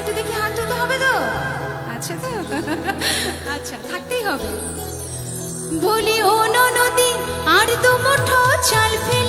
একটু দেখি হাত তুলতে হবে তো? আচ্ছা তো? আচ্ছা থাকতেই হবে। বলি ও নদী আর তো মুঠো চাল ফেলে